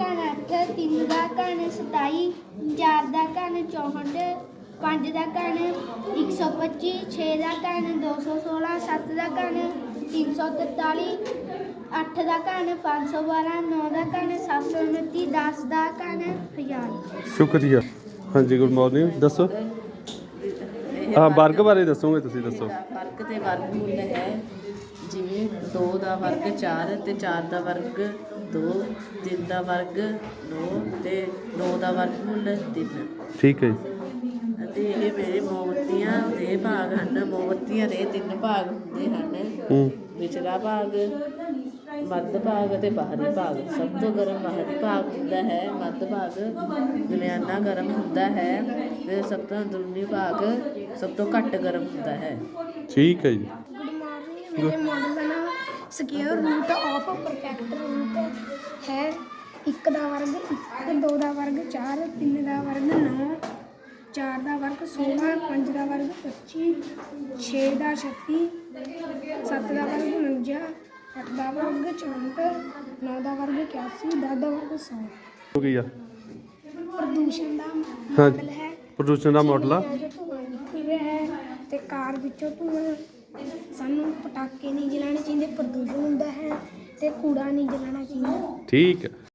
ਘਨ 8 3 ਦਾ ਘਨ 27 4 ਦਾ ਘਨ 64 5 ਦਾ ਘਨ 125 6 ਦਾ ਘਨ 216 7 ਦਾ ਘਨ 343 8 ਦਾ ਘਨ 512 9 ਦਾ ਘਨ 729 10 ਦਾ ਘਨ 1000 ਸ਼ੁਕਰੀਆ। ਹਾਂਜੀ good morning ਦੱਸੋ? ਹਾਂ ਵਰਗ ਬਾਰੇ ਦੱਸੋਗੇ ਤੁਸੀਂ ਦੱਸੋ। ਵਰਗ ਤੇ ਵਰਗਮੂਲ ਹੈ ਜਿਵੇਂ 2 ਦਾ ਵਰਗ 4 ਤੇ 4 ਦਾ ਵਰਗ 2 3 ਦਾ ਵਰਗ 9 ਤੇ 9 ਦਾ ਵਰਗਮੂਲ 3 ਠੀਕ ਹੈ ਜੀ। ਅਤੇ ਇਹ ਮੇਰੇ ਮੋਮਬੱਤੀਆਂ ਦੇ ਭਾਗ ਹਨ ਮੋਮਬੱਤੀਆਂ ਦੇ ਤਿੰਨ ਭਾਗ ਹੁੰਦੇ ਹਨ। ਵਿਚਲਾ ਭਾਗ ਮੱਧ ਭਾਗ ਅਤੇ ਬਾਹਰੀ ਭਾਗ। ਸਭ ਤੋਂ ਗਰਮ ਬਾਹਰੀ ਭਾਗ ਹੁੰਦਾ ਹੈ। ਮੱਧ ਭਾਗ ਦਰਮਿਆਨਾ ਗਰਮ ਹੁੰਦਾ ਹੈ ਤੇ ਸਭ ਤੋਂ ਅੰਦਰੂਨੀ ਭਾਗ ਸਭ ਤੋਂ ਘੱਟ ਗਰਮ ਹੁੰਦਾ ਹੈ। ਠੀਕ ਹੈ ਜੀ। ਗੁੱਡ ਮਾਰਨਿੰਗ ਮੇਰੇ ਮਾਡਲ ਦਾ ਨਾਮ square root of perfect root ਹੈ। 1 ਦਾ ਵਰਗ 1 2 ਦਾ ਵਰਗ 4 3 ਦਾ ਵਰਗ 9 4 ਦਾ ਵਰਗ 16 5 ਦਾ ਵਰਗ 25 6 ਦਾ 36 7 ਦਾ ਵਰਗ 49 8 ਦਾ ਵਰਗ 64 9 ਦਾ ਵਰਗ 81 10 ਦਾ ਵਰਗ 100 ਹੋ ਗਈ ਆ। ਪ੍ਰਦੂਸ਼ਣ ਦਾ ਹਾਂ। ਮਾਡਲ ਹੈ। ਪ੍ਰਦੂਸ਼ਣ ਦਾ ਮਾਡਲ ਆ। ਜੋ ਧੂੰਆਂ ਨਿਕਲ ਰਿਹਾ ਹੈ ਤੇ ਕਾਰ ਵਿੱਚੋਂ ਧੂੰਆਂ ਸਾਨੂੰ ਪਟਾਕੇ ਨਹੀਂ ਜਲਾਣੇ ਚਾਹੀਦੇ ਪ੍ਰਦੂਸ਼ਣ ਹੁੰਦਾ ਹੈ ਤੇ ਕੂੜਾ ਨਹੀਂ ਜਲਾਣਾ ਚਾਹੀਦਾ। ਠੀਕ ਹੈ।